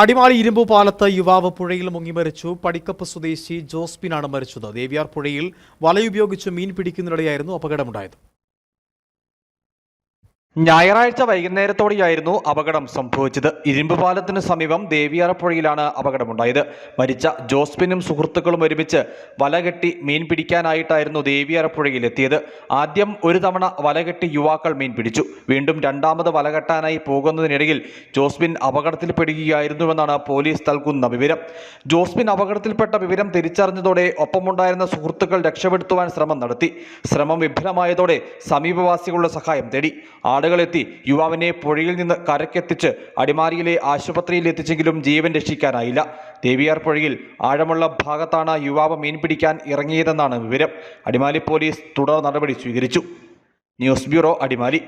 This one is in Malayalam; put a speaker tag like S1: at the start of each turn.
S1: അടിമാലി ഇരുമ്പു പാലത്ത് യുവാവ് പുഴയിൽ മുങ്ങി മരിച്ചു. പടിക്കപ്പ് സ്വദേശി ജോസ്പിനാണ് മരിച്ചത്. ദേവിയാർ പുഴയിൽ വലയുപയോഗിച്ച് മീൻ പിടിക്കുന്നതിനിടെയായിരുന്നു അപകടമുണ്ടായത്.
S2: ഞായറാഴ്ച വൈകുന്നേരത്തോടെയായിരുന്നു അപകടം സംഭവിച്ചത്. ഇരുമ്പുപാലത്തിന് സമീപം ദേവിയാറപ്പുഴയിലാണ് അപകടമുണ്ടായത്. മരിച്ച ജോസ്പിനും സുഹൃത്തുക്കളും ഒരുമിച്ച് വലകെട്ടി മീൻ പിടിക്കാനായിട്ടായിരുന്നു ദേവിയാറപ്പുഴയിൽ എത്തിയത് ആദ്യം ഒരു തവണ വലകെട്ടി യുവാക്കൾ മീൻ പിടിച്ചു. വീണ്ടും രണ്ടാമത് വലകെട്ടാനായി പോകുന്നതിനിടയിൽ ജോസ്പിൻ അപകടത്തിൽപ്പെടുകയായിരുന്നുവെന്നാണ് പോലീസ് നൽകുന്ന വിവരം. ജോസ്പിൻ അപകടത്തിൽപ്പെട്ട വിവരം തിരിച്ചറിഞ്ഞതോടെ ഒപ്പമുണ്ടായിരുന്ന സുഹൃത്തുക്കൾ രക്ഷപ്പെടുത്തുവാൻ ശ്രമം നടത്തി. ശ്രമം വിഫലമായതോടെ സമീപവാസികളുടെ സഹായം തേടി. ആളുകളെത്തി യുവാവിനെ പുഴയിൽ നിന്ന് കരക്കെത്തിച്ച് അടിമാലിയിലെ ആശുപത്രിയിൽ എത്തിച്ചെങ്കിലും ജീവൻ രക്ഷിക്കാനായില്ല. ദേവിയാർ പുഴയിൽ ആഴമുള്ള ഭാഗത്താണ് യുവാവ് മീൻ പിടിക്കാൻ ഇറങ്ങിയതെന്നാണ് വിവരം. അടിമാലി പോലീസ് തുടർ നടപടി സ്വീകരിച്ചു. News bureau Adimali.